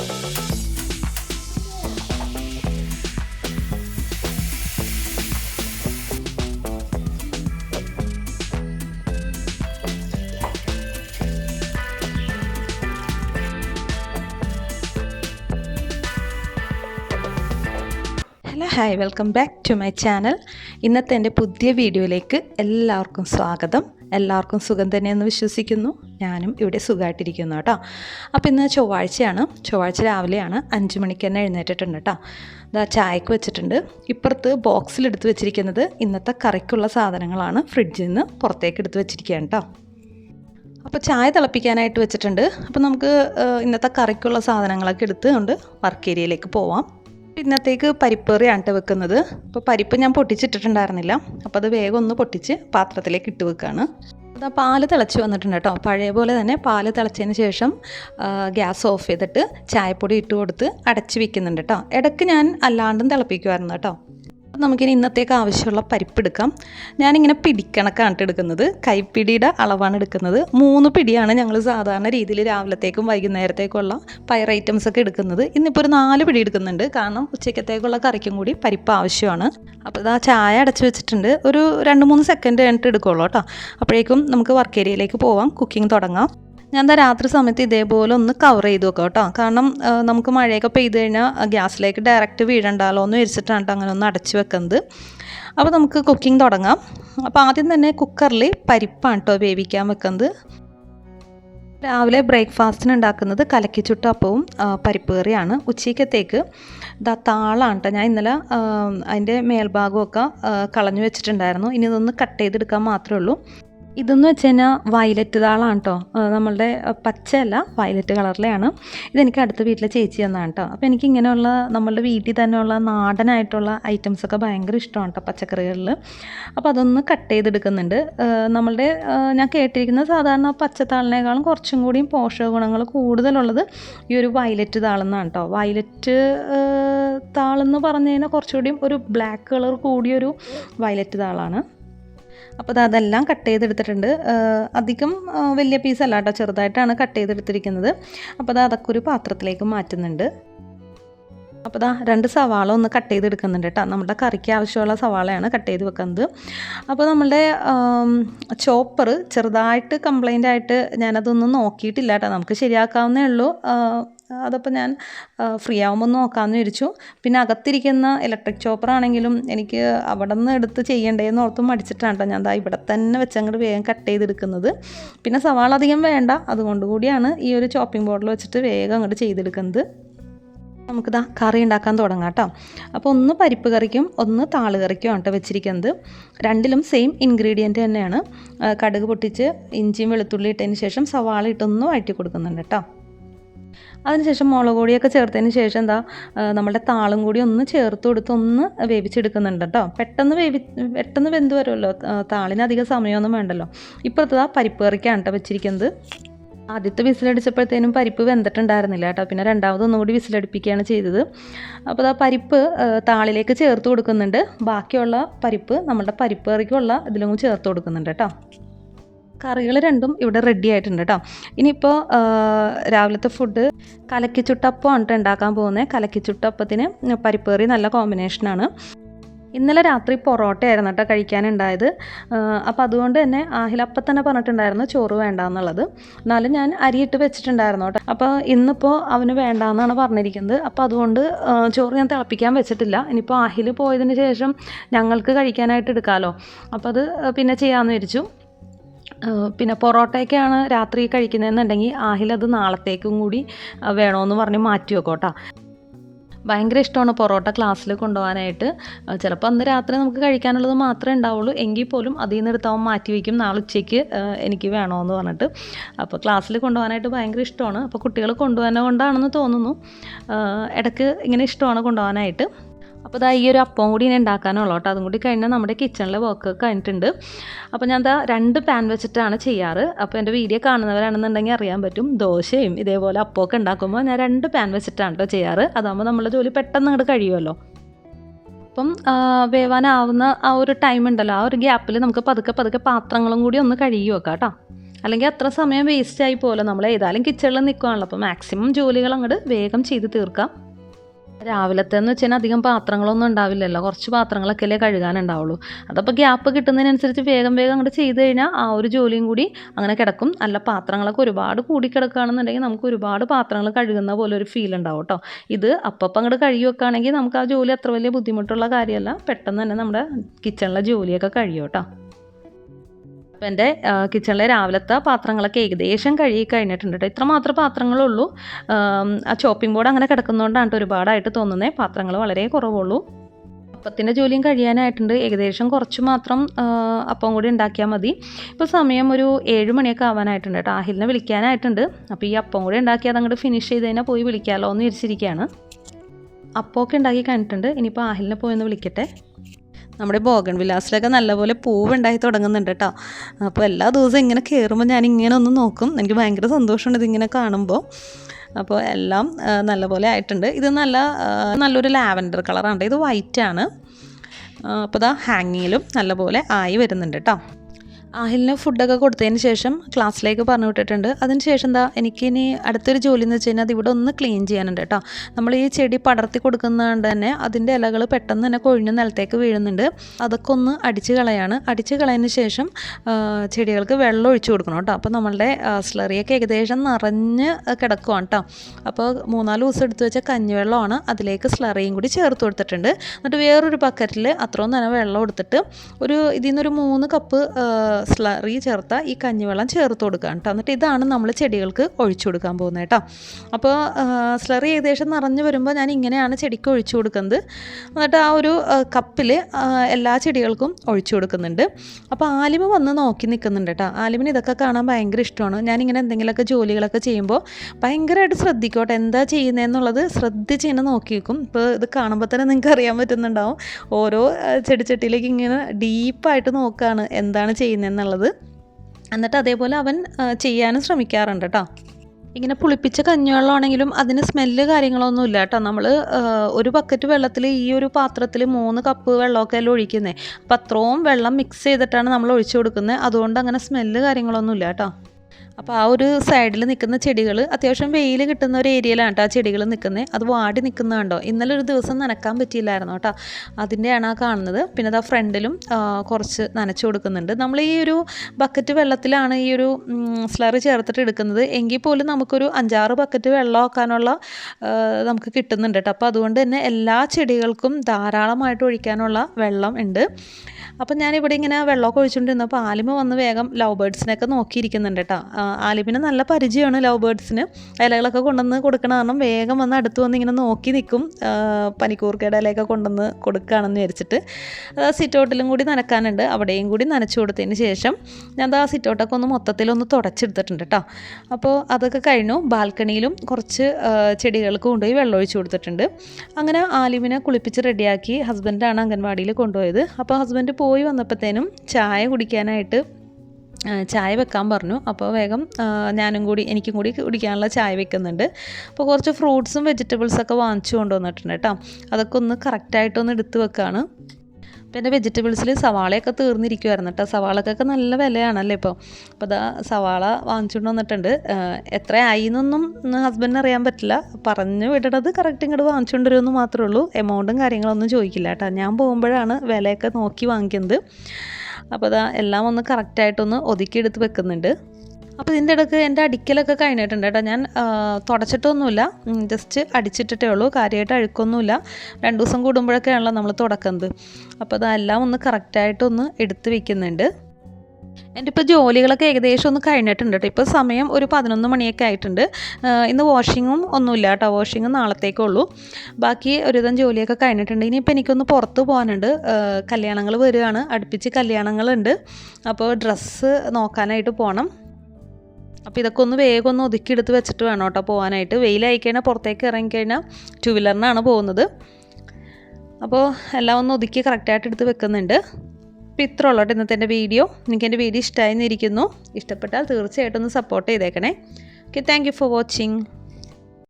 Thank you. Hi welcome back to my channel ഇന്നത്തെ എന്റെ പുതിയ വീഡിയോയിലേക്ക് എല്ലാവർക്കും സ്വാഗതം. എല്ലാവർക്കും സുഖം തന്നെയെന്ന് വിശ്വസിക്കുന്നു. ഞാനും ഇവിടെ സുഖമായിട്ടിരിക്കുന്നു കേട്ടോ. അപ്പോൾ ഇന്ന് ചൊവ്വാഴ്ചയാണ്. ചൊവ്വാഴ്ച രാവിലെയാണ്. അഞ്ച് മണിക്ക് തന്നെ എഴുന്നേറ്റിട്ടുണ്ട് കേട്ടോ. ഇതാ ചായക്ക് വെച്ചിട്ടുണ്ട്. ഇപ്പുറത്ത് ബോക്സിലെടുത്ത് വെച്ചിരിക്കുന്നത് ഇന്നത്തെ കറിക്കുള്ള സാധനങ്ങളാണ്. ഫ്രിഡ്ജിൽ നിന്ന് പുറത്തേക്ക് എടുത്ത് വെച്ചിരിക്കുകയാണ് കേട്ടോ. അപ്പോൾ ചായ തിളപ്പിക്കാനായിട്ട് വെച്ചിട്ടുണ്ട്. അപ്പോൾ നമുക്ക് ഇന്നത്തെ കറിക്കുള്ള സാധനങ്ങളൊക്കെ എടുത്തുകൊണ്ട് വർക്ക് ഏരിയയിലേക്ക് പോവാം. ഇന്നത്തേക്ക് പരിപ്പേറിയാണ് കേട്ടോ വെക്കുന്നത്. അപ്പോൾ പരിപ്പ് ഞാൻ പൊട്ടിച്ചിട്ടിട്ടുണ്ടായിരുന്നില്ല. അപ്പോൾ അത് വേഗം ഒന്ന് പൊട്ടിച്ച് പാത്രത്തിലേക്ക് ഇട്ട് വെക്കുകയാണ് അതാ പാൽ തിളച്ച് വന്നിട്ടുണ്ട് കേട്ടോ. പഴയ പോലെ തന്നെ പാൽ തിളച്ചതിന് ശേഷം ഗ്യാസ് ഓഫ് ചെയ്തിട്ട് ചായപ്പൊടി ഇട്ട് കൊടുത്ത് അടച്ച് വെക്കുന്നുണ്ട് കേട്ടോ. ഇടയ്ക്ക് ഞാൻ അല്ലാണ്ടും തിളപ്പിക്കുമായിരുന്നു കേട്ടോ. അപ്പോൾ നമുക്കിനി ഇന്നത്തേക്ക് ആവശ്യമുള്ള പരിപ്പ് എടുക്കാം. ഞാനിങ്ങനെ പിടിക്കണക്കാണ് ട്ടോ എടുക്കുന്നത്. കൈപ്പിടിയുടെ അളവാണ് എടുക്കുന്നത്. മൂന്ന് പിടിയാണ് ഞങ്ങൾ സാധാരണ രീതിയിൽ രാവിലത്തേക്കും വൈകുന്നേരത്തേക്കുള്ള പയർ ഐറ്റംസ് ഒക്കെ എടുക്കുന്നത്. ഇന്നിപ്പോൾ ഒരു നാല് പിടി എടുക്കുന്നുണ്ട്. കാരണം ഉച്ചക്കത്തേക്കുള്ള കറിക്കും കൂടി പരിപ്പ് ആവശ്യമാണ്. അപ്പോൾ ഇതാ ചായ അടച്ചു വെച്ചിട്ടുണ്ട്. ഒരു രണ്ട് മൂന്ന് സെക്കൻഡ് കഴിഞ്ഞിട്ട് എടുക്കുള്ളൂ കേട്ടോ. അപ്പോഴേക്കും നമുക്ക് വർക്ക് ഏരിയയിലേക്ക് പോവാം. കുക്കിംഗ് തുടങ്ങാം. ഞാൻ എന്താ രാത്രി സമയത്ത് ഇതേപോലെ ഒന്ന് കവർ ചെയ്ത് വെക്കാം കേട്ടോ. കാരണം നമുക്ക് മഴയൊക്കെ പെയ്ത് കഴിഞ്ഞാൽ ഗ്യാസിലേക്ക് ഡയറക്റ്റ് വീഴണ്ടാലോ എന്ന് വിരിച്ചിട്ടാണ് അങ്ങനെ ഒന്ന് അടച്ചു വെക്കുന്നത്. അപ്പോൾ നമുക്ക് കുക്കിംഗ് തുടങ്ങാം. അപ്പോൾ ആദ്യം തന്നെ കുക്കറിൽ പരിപ്പാണ് കേട്ടോ വേവിക്കാൻ വെക്കുന്നത്. രാവിലെ ബ്രേക്ക്ഫാസ്റ്റിന് ഉണ്ടാക്കുന്നത് കലക്കി ചുട്ട അപ്പവും പരിപ്പ് കറിയാണ്. ഉച്ചയ്ക്കത്തേക്ക് ഇതാ താളാണ് കേട്ടോ. ഞാൻ ഇന്നലെ അതിന്റെ മേൽഭാഗമൊക്കെ കളഞ്ഞു വെച്ചിട്ടുണ്ടായിരുന്നു. ഇനി ഇതൊന്ന് കട്ട് ചെയ്തെടുക്കാൻ മാത്രമേ ഉള്ളൂ. ഇതെന്ന് വെച്ച് കഴിഞ്ഞാൽ വയലറ്റ് താളാണ് കേട്ടോ നമ്മളുടെ പച്ചയല്ല വയലറ്റ് കളറിലെയാണ്. ഇതെനിക്ക് അടുത്ത വീട്ടിലെ ചേച്ചി തന്നാണ് കേട്ടോ അപ്പോൾ എനിക്ക് ഇങ്ങനെയുള്ള നമ്മളുടെ വീട്ടിൽ തന്നെയുള്ള നാടനായിട്ടുള്ള ഐറ്റംസൊക്കെ ഭയങ്കര ഇഷ്ടമാണ് കേട്ടോ പച്ചക്കറികളിൽ. അപ്പോൾ അതൊന്ന് കട്ട് ചെയ്തെടുക്കുന്നുണ്ട്. നമ്മളുടെ ഞാൻ കേട്ടിരിക്കുന്ന സാധാരണ പച്ചത്താളിനേക്കാളും കുറച്ചും കൂടിയും പോഷക ഗുണങ്ങൾ കൂടുതലുള്ളത് ഈ ഒരു വയലറ്റ് താളെന്നാണ് കേട്ടോ വയലറ്റ് താളെന്ന് പറഞ്ഞു കഴിഞ്ഞാൽ കുറച്ചുകൂടിയും ഒരു ബ്ലാക്ക് കളർ കൂടിയൊരു വയലറ്റ് താളാണ്. അപ്പോൾ അത് അതെല്ലാം കട്ട് ചെയ്തെടുത്തിട്ടുണ്ട്. അധികം വലിയ പീസല്ല കേട്ടോ ചെറുതായിട്ടാണ് കട്ട് ചെയ്തെടുത്തിരിക്കുന്നത്. അപ്പോൾ അത് അതൊക്കെ ഒരു പാത്രത്തിലേക്ക് മാറ്റുന്നുണ്ട്. അപ്പോൾ ദാ രണ്ട് സവാള ഒന്ന് കട്ട് ചെയ്തെടുക്കുന്നുണ്ട് കേട്ടോ. നമ്മുടെ കറിക്ക് ആവശ്യമുള്ള സവാളയാണ് കട്ട് ചെയ്ത് വെക്കുന്നത്. അപ്പോൾ നമ്മളുടെ ചോപ്പർ ചെറുതായിട്ട് കംപ്ലൈന്റ് ആയിട്ട് ഞാനതൊന്നും നോക്കിയിട്ടില്ല കേട്ടോ. നമുക്ക് ശരിയാക്കാവുന്നേ ഉള്ളൂ. അതപ്പോൾ ഞാൻ ഫ്രീ ആകുമ്പോൾ നോക്കാമെന്ന് വിചാരിച്ചു. പിന്നെ അകത്തിരിക്കുന്ന ഇലക്ട്രിക് ചോപ്പറാണെങ്കിലും എനിക്ക് അവിടെ നിന്ന് എടുത്ത് ചെയ്യണ്ടേന്ന് ഓർത്തും മടിച്ചിട്ടാണ് കേട്ടോ ഞാൻ ദാ ഇവിടെ തന്നെ വെച്ച് അങ്ങോട്ട് വേഗം കട്ട് ചെയ്തെടുക്കുന്നത്. പിന്നെ സവാള അധികം വേണ്ട അതുകൊണ്ട് കൂടിയാണ് ഈ ഒരു ചോപ്പിംഗ് ബോർഡിൽ വെച്ചിട്ട് വേഗം അങ്ങോട്ട് ചെയ്തെടുക്കുന്നത്. നമുക്കിതാ കറി ഉണ്ടാക്കാൻ തുടങ്ങാം കേട്ടോ അപ്പോൾ ഒന്ന് പരിപ്പ് കറിക്കും ഒന്ന് താൾ കറിക്കും ആണ് കേട്ടോ വെച്ചിരിക്കുന്നത്. രണ്ടിലും സെയിം ഇൻഗ്രീഡിയന്റ് തന്നെയാണ്. കടുക് പൊട്ടിച്ച് ഇഞ്ചിയും വെളുത്തുള്ളി ഇട്ടതിന് ശേഷം സവാള ഇട്ടൊന്ന് വഴറ്റി കൊടുക്കുന്നുണ്ട് കേട്ടോ അതിനുശേഷം മുളക് പൊടിയൊക്കെ ചേർത്തതിന് ശേഷം എന്താ നമ്മുടെ താളും കൂടി ഒന്ന് ചേർത്ത് കൊടുത്ത് ഒന്ന് വേവിച്ചെടുക്കുന്നുണ്ട് കേട്ടോ. പെട്ടെന്ന് വേവി പെട്ടെന്ന് വെന്ത് വരുമല്ലോ താളിന് അധികം സമയമൊന്നും വേണ്ടല്ലോ. ഇപ്പോഴത്തെ പരിപ്പ് കറിക്കാണ് കേട്ടോ വെച്ചിരിക്കുന്നത്. ആദ്യത്തെ വിസിലടിച്ചപ്പോഴത്തേനും പരിപ്പ് വെന്തിട്ടുണ്ടായിരുന്നില്ല കേട്ടോ. പിന്നെ രണ്ടാമത് ഒന്നുകൂടി വിസിലടിപ്പിക്കുകയാണ് ചെയ്തത്. അപ്പോൾ ആ പരിപ്പ് താളിലേക്ക് ചേർത്ത് കൊടുക്കുന്നുണ്ട്. ബാക്കിയുള്ള പരിപ്പ് നമ്മുടെ പരിപ്പ് കറിക്കുള്ള ഇതിലും ചേർത്ത് കൊടുക്കുന്നുണ്ട് കേട്ടോ. കറികൾ രണ്ടും ഇവിടെ റെഡി ആയിട്ടുണ്ട് കേട്ടോ ഇനിയിപ്പോൾ രാവിലത്തെ ഫുഡ് കലക്കിച്ചുട്ടപ്പമാണ് ഉണ്ടാക്കാൻ പോകുന്നത് കലക്കിച്ചുട്ടപ്പത്തിന് പരിപ്പേറി നല്ല കോമ്പിനേഷനാണ് ഇന്നലെ രാത്രി പൊറോട്ട പൊറോട്ടയായിരുന്നു കേട്ടോ കഴിക്കാനുണ്ടായത്. അപ്പോൾ അതുകൊണ്ട് തന്നെ ആഹിലപ്പം തന്നെ പറഞ്ഞിട്ടുണ്ടായിരുന്നു ചോറ് വേണ്ട എന്നുള്ളത് എന്നാലും ഞാൻ അരിയിട്ട് വെച്ചിട്ടുണ്ടായിരുന്നു കേട്ടോ അപ്പോൾ ഇന്നിപ്പോൾ അവന് വേണ്ടാന്നാണ് പറഞ്ഞിരിക്കുന്നത്. അപ്പോൾ അതുകൊണ്ട് ചോറ് ഞാൻ തിളപ്പിക്കാൻ വെച്ചിട്ടില്ല. ഇനിയിപ്പോൾ ആഹിൽ പോയതിന് ശേഷം ഞങ്ങൾക്ക് കഴിക്കാനായിട്ട് എടുക്കാമല്ലോ അപ്പോൾ അത് പിന്നെ ചെയ്യാമെന്ന് വിചാരിച്ചു. പിന്നെ പൊറോട്ടയൊക്കെയാണ് രാത്രി കഴിക്കുന്നതെന്നുണ്ടെങ്കിൽ ആഹിൽ അത് നാളത്തേക്കും കൂടി വേണമെന്ന് പറഞ്ഞ് മാറ്റി വെക്കും കേട്ടോ ഭയങ്കര ഇഷ്ടമാണ് പൊറോട്ട ക്ലാസ്സിൽ കൊണ്ടുപോകാനായിട്ട്. ചിലപ്പോൾ അന്ന് രാത്രി നമുക്ക് കഴിക്കാനുള്ളത് മാത്രമേ ഉണ്ടാവുള്ളൂ. എങ്കിൽ പോലും അതിൽ നിന്ന് മാറ്റി വയ്ക്കും നാളെ ഉച്ചയ്ക്ക് എനിക്ക് വേണമെന്ന് പറഞ്ഞിട്ട്. അപ്പോൾ ക്ലാസ്സിൽ കൊണ്ടുപോകാനായിട്ട് ഭയങ്കര ഇഷ്ടമാണ്. അപ്പോൾ കുട്ടികൾ കൊണ്ടുപോകാൻ കൊണ്ടാണെന്ന് തോന്നുന്നു. ഇടയ്ക്ക് ഇങ്ങനെ ഇഷ്ടമാണ് കൊണ്ടുപോകാനായിട്ട്. അപ്പോൾ ഇതാ ഈ ഒരു അപ്പം കൂടി ഇനി ഉണ്ടാക്കാനുള്ളൂ കേട്ടോ. അതും കൂടി കഴിഞ്ഞാൽ നമ്മുടെ കിച്ചണിലെ വർക്ക് കഴിഞ്ഞിട്ടുണ്ട്. അപ്പോൾ ഞാൻ എന്താ രണ്ട് പാൻ വെച്ചിട്ടാണ് ചെയ്യാറ്. അപ്പോൾ എന്റെ വീഡിയോ കാണുന്നവരാണെന്നുണ്ടെങ്കിൽ അറിയാൻ പറ്റും. ദോശയും ഇതേപോലെ അപ്പമൊക്കെ ഉണ്ടാക്കുമ്പോൾ ഞാൻ രണ്ട് പാൻ വെച്ചിട്ടാണ് കേട്ടോ ചെയ്യാറ്. അതാകുമ്പോൾ നമ്മൾ ജോലി പെട്ടെന്ന് അങ്ങോട്ട് കഴിയുമല്ലോ. അപ്പം വേവാനാവുന്ന ആ ഒരു ടൈം ഉണ്ടല്ലോ. ആ ഒരു ഗ്യാപ്പിൽ നമുക്ക് പതുക്കെ പതുക്കെ പാത്രങ്ങളും കൂടി ഒന്ന് കഴുകി വെക്കാം കേട്ടോ അല്ലെങ്കിൽ അത്ര സമയം വേസ്റ്റ് ആയി പോലെ നമ്മൾ ഏതായാലും കിച്ചണിൽ നിൽക്കുകയാണല്ലോ അപ്പോൾ മാക്സിമം ജോലികൾ അങ്ങോട്ട് വേഗം ചെയ്ത് തീർക്കാം. രാവിലത്തെ എന്ന് വെച്ചാൽ അധികം പാത്രങ്ങളൊന്നും ഉണ്ടാവില്ലല്ലോ. കുറച്ച് പാത്രങ്ങളൊക്കെ അല്ലേ കഴുകാനുണ്ടാവുള്ളൂ. അതപ്പോൾ ഗ്യാപ്പ് കിട്ടുന്നതിനനുസരിച്ച് വേഗം വേഗം അങ്ങോട്ട് ചെയ്ത് കഴിഞ്ഞാൽ ആ ഒരു ജോലിയും കൂടി അങ്ങനെ കിടക്കും. അല്ല പാത്രങ്ങളൊക്കെ ഒരുപാട് കൂടി കിടക്കുകയാണെന്നുണ്ടെങ്കിൽ നമുക്ക് ഒരുപാട് പാത്രങ്ങൾ കഴുകുന്ന പോലെ ഒരു ഫീൽ ഉണ്ടാവും കേട്ടോ ഇത് അപ്പം അങ്ങോട്ട് കഴുകി വെക്കുകയാണെങ്കിൽ നമുക്ക് ആ ജോലി അത്ര വലിയ ബുദ്ധിമുട്ടുള്ള കാര്യമല്ല. പെട്ടെന്ന് തന്നെ നമ്മുടെ കിച്ചണിലെ ജോലിയൊക്കെ കഴിയും കേട്ടോ അപ്പോൾ എന്റെ കിച്ചണിലെ രാവിലത്തെ പാത്രങ്ങളൊക്കെ ഏകദേശം കഴുകി കഴിഞ്ഞിട്ടുണ്ട് കേട്ടോ ഇത്ര മാത്രം പാത്രങ്ങളുള്ളൂ. ആ ചോപ്പിംഗ് ബോർഡ് അങ്ങനെ കിടക്കുന്നതുകൊണ്ടാണ് ട്ടോ ഒരുപാടായിട്ട് തോന്നുന്നത് പാത്രങ്ങൾ വളരെ കുറവുള്ളൂ. അപ്പത്തിന്റെ ജോലിയും കഴിയാനായിട്ടുണ്ട്. ഏകദേശം കുറച്ച് മാത്രം അപ്പം കൂടി ഉണ്ടാക്കിയാൽ മതി. ഇപ്പോൾ സമയം ഒരു ഏഴ് മണിയൊക്കെ ആവാനായിട്ടുണ്ട് കേട്ടോ ആഹിലിനെ വിളിക്കാനായിട്ടുണ്ട്. അപ്പോൾ ഈ അപ്പം കൂടി ഉണ്ടാക്കി അതങ്ങോട്ട് ഫിനിഷ് ചെയ്ത് കഴിഞ്ഞാൽ പോയി വിളിക്കാമല്ലോ എന്ന് വിരിച്ചിരിക്കുകയാണ് അപ്പമൊക്കെ ഉണ്ടാക്കി കഴിഞ്ഞിട്ടുണ്ട്. ഇനിയിപ്പോൾ ആഹിലിനെ പോയി ഒന്ന് വിളിക്കട്ടെ. നമ്മുടെ ബോഗൺ വിലാസിലൊക്കെ നല്ലപോലെ പൂവുണ്ടായി തുടങ്ങുന്നുണ്ട് കേട്ടോ അപ്പോൾ എല്ലാ ദിവസവും ഇങ്ങനെ കയറുമ്പോൾ ഞാൻ ഇങ്ങനെ ഒന്ന് നോക്കും. എനിക്ക് ഭയങ്കര സന്തോഷമുണ്ട് ഇതിങ്ങനെ കാണുമ്പോൾ അപ്പോൾ എല്ലാം നല്ലപോലെ ആയിട്ടുണ്ട്. ഇത് നല്ല നല്ലൊരു ലാവൻഡർ കളറാണ്. ഇത് വൈറ്റാണ് അപ്പോൾ ഇതാ ഹാങ്ങിങ്ങിലും നല്ലപോലെ ആയി വരുന്നുണ്ട് കേട്ടോ ആഹിലിന് ഫുഡൊക്കെ കൊടുത്തതിന് ശേഷം ക്ലാസ്സിലേക്ക് പറഞ്ഞു വിട്ടിട്ടുണ്ട്. അതിന് ശേഷം എന്താ എനിക്കിനി അടുത്തൊരു ജോലി എന്ന് വെച്ച് കഴിഞ്ഞാൽ അത് ഇവിടെ ഒന്ന് ക്ലീൻ ചെയ്യാനുണ്ട് കേട്ടോ. നമ്മൾ ഈ ചെടി പടർത്തി കൊടുക്കുന്നതുകൊണ്ട് തന്നെ അതിന്റെ ഇലകൾ പെട്ടെന്ന് തന്നെ കൊഴിഞ്ഞ് നിലത്തേക്ക് വീഴുന്നുണ്ട്. അതൊക്കെ ഒന്ന് അടിച്ച് കളയാണ്. അടിച്ച് കളയുന്ന ശേഷം ചെടികൾക്ക് വെള്ളം ഒഴിച്ചു കൊടുക്കണം കേട്ടോ. അപ്പോൾ നമ്മളുടെ സ്ലറിയൊക്കെ ഏകദേശം നിറഞ്ഞ് കിടക്കുവാണ് കേട്ടോ. അപ്പോൾ മൂന്നാൽ ദിവസം എടുത്തു വെച്ച കഞ്ഞിവെള്ളമാണ് അതിലേക്ക് സ്ലറിയും കൂടി ചേർത്ത് കൊടുത്തിട്ടുണ്ട്. എന്നിട്ട് വേറൊരു ബക്കറ്റിൽ അത്രയും തന്നെ വെള്ളം എടുത്തിട്ട് ഒരു ഇതിൽ നിന്നൊരു മൂന്ന് കപ്പ് സ്ലറി ചേർത്ത ഈ കഞ്ഞിവെള്ളം ചേർത്ത് കൊടുക്കുക കേട്ടോ എന്നിട്ട് ഇതാണ് നമ്മൾ ചെടികൾക്ക് ഒഴിച്ചു കൊടുക്കാൻ പോകുന്നത് കേട്ടോ അപ്പോൾ സ്ലറി ഏകദേശം നിറഞ്ഞു വരുമ്പോൾ ഞാൻ ഇങ്ങനെയാണ് ചെടിക്ക് ഒഴിച്ചു കൊടുക്കുന്നത്. എന്നിട്ട് ആ ഒരു കപ്പിൽ എല്ലാ ചെടികൾക്കും ഒഴിച്ചു കൊടുക്കുന്നുണ്ട്. അപ്പോൾ ആലിമ വന്ന് നോക്കി നിൽക്കുന്നുണ്ട് കേട്ടോ ആലിമിന് ഇതൊക്കെ കാണാൻ ഭയങ്കര ഇഷ്ടമാണ്. ഞാനിങ്ങനെ എന്തെങ്കിലുമൊക്കെ ജോലികളൊക്കെ ചെയ്യുമ്പോൾ ഭയങ്കരമായിട്ട് ശ്രദ്ധിക്കോട്ടെ എന്താ ചെയ്യുന്നതെന്നുള്ളത് ശ്രദ്ധിച്ച് ഇങ്ങനെ നോക്കി നിൽക്കും ഇപ്പോൾ ഇത് കാണുമ്പോൾ തന്നെ നിങ്ങൾക്ക് അറിയാൻ പറ്റുന്നുണ്ടാവും. ഓരോ ചെടിച്ചട്ടിയിലേക്ക് ഇങ്ങനെ ഡീപ്പായിട്ട് നോക്കുകയാണ് എന്താണ് ചെയ്യുന്നതെന്നുള്ളത് എന്നിട്ട് അതേപോലെ അവൻ ചെയ്യാനും ശ്രമിക്കാറുണ്ട് കേട്ടോ ഇങ്ങനെ പുളിപ്പിച്ച കഞ്ഞിവെള്ളമാണെങ്കിലും അതിന് സ്മെല്ല് കാര്യങ്ങളൊന്നും ഇല്ല കേട്ടോ നമ്മൾ ഒരു ബക്കറ്റ് വെള്ളത്തിൽ ഈ ഒരു പാത്രത്തിൽ മൂന്ന് കപ്പ് വെള്ളമൊക്കെ അല്ല ഒഴിക്കുന്നത് അപ്പം അത്രയും വെള്ളം മിക്സ് ചെയ്തിട്ടാണ് നമ്മൾ ഒഴിച്ചു കൊടുക്കുന്നത് അതുകൊണ്ട് അങ്ങനെ സ്മെല്ല് കാര്യങ്ങളൊന്നും ഇല്ല കേട്ടോ അപ്പോൾ ആ ഒരു സൈഡിൽ നിൽക്കുന്ന ചെടികൾ അത്യാവശ്യം വെയിൽ കിട്ടുന്ന ഒരു ഏരിയയിലാണ് കേട്ടോ ആ ചെടികൾ നിൽക്കുന്നത് അത് വാടി നിൽക്കുന്നത് കണ്ടോ? ഇന്നലെ ഒരു ദിവസം നനക്കാൻ പറ്റിയില്ലായിരുന്നു കേട്ടോ അതിന്റെയാണ് ആ കാണുന്നത്. പിന്നെ അതാ ഫ്രണ്ടിലും കുറച്ച് നനച്ചു കൊടുക്കുന്നുണ്ട്. നമ്മൾ ഈ ഒരു ബക്കറ്റ് വെള്ളത്തിലാണ് ഈ ഒരു സ്ലറി ചേർത്തിട്ട് എടുക്കുന്നത്. എങ്കിൽ പോലും നമുക്കൊരു അഞ്ചാറ് ബക്കറ്റ് വെള്ളം ആക്കാനുള്ള നമുക്ക് കിട്ടുന്നുണ്ട് കേട്ടോ അപ്പോൾ അതുകൊണ്ട് തന്നെ എല്ലാ ചെടികൾക്കും ധാരാളമായിട്ട് ഒഴിക്കാനുള്ള വെള്ളം ഉണ്ട്. അപ്പം ഞാനിവിടെ ഇങ്ങനെ വെള്ളമൊക്കെ ഒഴിച്ചുകൊണ്ടിരുന്നപ്പോൾ ആലിമ വന്ന് വേഗം ലവ് ബേർഡ്സിനെയൊക്കെ നോക്കിയിരിക്കുന്നുണ്ട് കേട്ടോ ആ, ആലിമിന് നല്ല പരിചയമാണ് ലവ് ബേർഡ്സിന്. ഇലകളൊക്കെ കൊണ്ടുവന്ന് കൊടുക്കണ കാരണം വേഗം വന്ന് അടുത്ത് വന്ന് ഇങ്ങനെ നോക്കി നിൽക്കും പനിക്കൂർക്കയുടെ ഇലയൊക്കെ കൊണ്ടുവന്ന് കൊടുക്കുകയാണെന്ന് വിചാരിച്ചിട്ട്. അത് സിറ്റൗട്ടിലും കൂടി നനക്കാനുണ്ട്. അവിടെയും കൂടി നനച്ചു കൊടുത്തതിന് ശേഷം ഞാൻ ദാ ആ സിറ്റൗട്ടൊക്കെ ഒന്ന് മൊത്തത്തിലൊന്ന് തുടച്ചെടുത്തിട്ടുണ്ട് കേട്ടോ അപ്പോൾ അതൊക്കെ കഴിഞ്ഞു. ബാൽക്കണിയിലും കുറച്ച് ചെടികൾക്ക് കൊണ്ടുപോയി വെള്ളം ഒഴിച്ചു കൊടുത്തിട്ടുണ്ട്. അങ്ങനെ ആലിവിനെ കുളിപ്പിച്ച് റെഡിയാക്കി ഹസ്ബൻഡാണ് അംഗൻവാടിയിൽ കൊണ്ടുപോയത്. അപ്പോൾ ഹസ്ബൻഡ് പോയി വന്നപ്പോഴത്തേനും ചായ കുടിക്കാനായിട്ട് ചായ വെക്കാൻ പറഞ്ഞു. അപ്പോൾ വേഗം ഞാനും കൂടി എനിക്കും കൂടി കുടിക്കാനുള്ള ചായ വെക്കുന്നുണ്ട്. അപ്പോൾ കുറച്ച് ഫ്രൂട്ട്സും വെജിറ്റബിൾസൊക്കെ വാങ്ങിച്ചു കൊണ്ടുവന്നിട്ടുണ്ട് കേട്ടോ. അതൊക്കെ ഒന്ന് കറക്റ്റായിട്ടൊന്ന് എടുത്ത് അപ്പോൾ എന്റെ വെജിറ്റബിൾസിൽ സവാളയൊക്കെ തീർന്നിരിക്കുമായിരുന്നു കേട്ടോ. സവാളക്കൊക്കെ നല്ല വിലയാണല്ലേ ഇപ്പോൾ. അപ്പോൾ അതാ സവാള വാങ്ങിച്ചുകൊണ്ട് വന്നിട്ടുണ്ട്. എത്ര ആയി എന്നൊന്നും ഹസ്ബൻഡിന് അറിയാൻ പറ്റില്ല. പറഞ്ഞു വിടണത് കറക്റ്റ് ഇങ്ങോട്ട് വാങ്ങിച്ചുകൊണ്ട് വരുമെന്ന് മാത്രമേ ഉള്ളൂ. എമൗണ്ടും കാര്യങ്ങളൊന്നും ചോദിക്കില്ല കേട്ടോ. ഞാൻ പോകുമ്പോഴാണ് വിലയൊക്കെ നോക്കി വാങ്ങിക്കുന്നത്. അപ്പോൾ അതാ എല്ലാം ഒന്ന് കറക്റ്റായിട്ടൊന്ന് ഒതുക്കിയെടുത്ത് വെക്കുന്നുണ്ട്. അപ്പോൾ ഇതിന്റെ ഇടയ്ക്ക് എന്റെ അടിക്കലൊക്കെ കഴിഞ്ഞിട്ടുണ്ട് കേട്ടോ. ഞാൻ തുടച്ചിട്ടൊന്നുമില്ല. ജസ്റ്റ് അടിച്ചിട്ടിട്ടേ ഉള്ളൂ. കാര്യമായിട്ട് അഴുക്കൊന്നുമില്ല. രണ്ട് ദിവസം കൂടുമ്പോഴൊക്കെയാണല്ലോ നമ്മൾ തുടക്കുന്നത്. അപ്പോൾ അതെല്ലാം ഒന്ന് കറക്റ്റായിട്ടൊന്ന് എടുത്ത് വെക്കുന്നുണ്ട്. എന്റെ ഇപ്പോൾ ജോലികളൊക്കെ ഏകദേശം ഒന്ന് കഴിഞ്ഞിട്ടുണ്ട് കേട്ടോ. ഇപ്പോൾ സമയം ഒരു പതിനൊന്ന് മണിയൊക്കെ ആയിട്ടുണ്ട്. ഇന്ന് വാഷിങ്ങും ഒന്നുമില്ല കേട്ടോ. വാഷിങ് നാളത്തേക്കുള്ളൂ ബാക്കി ഒരുവിധം ജോലിയൊക്കെ കഴിഞ്ഞിട്ടുണ്ട്. ഇനിയിപ്പോൾ എനിക്കൊന്ന് പുറത്ത് പോകാനുണ്ട്. കല്യാണങ്ങൾ വരികയാണ്. അടുപ്പിച്ച് കല്യാണങ്ങളുണ്ട്. അപ്പോൾ ഡ്രസ്സ് നോക്കാനായിട്ട് പോകണം. അപ്പോൾ ഇതൊക്കെ ഒന്ന് വേഗം ഒന്ന് ഒതുക്കി എടുത്ത് വെച്ചിട്ട് വേണം കേട്ടോ പോകാനായിട്ട്. വെയിലായി കഴിഞ്ഞാൽ പുറത്തേക്ക് ഇറങ്ങിക്കഴിഞ്ഞാൽ ടു വീലറിനാണ് പോകുന്നത്. അപ്പോൾ എല്ലാം ഒന്ന് ഒതുക്കി കറക്റ്റായിട്ട് എടുത്ത് വെക്കുന്നുണ്ട്. അപ്പോൾ ഇത്ര ഉള്ളൂ ഇന്നത്തെ എന്റെ വീഡിയോ. നിങ്ങൾക്ക് എന്റെ വീഡിയോ ഇഷ്ടമായി എന്നിരിക്കുന്നു ഇഷ്ടപ്പെട്ടാൽ തീർച്ചയായിട്ടും ഒന്ന് സപ്പോർട്ട് ചെയ്തേക്കണേ. Okay thank for watching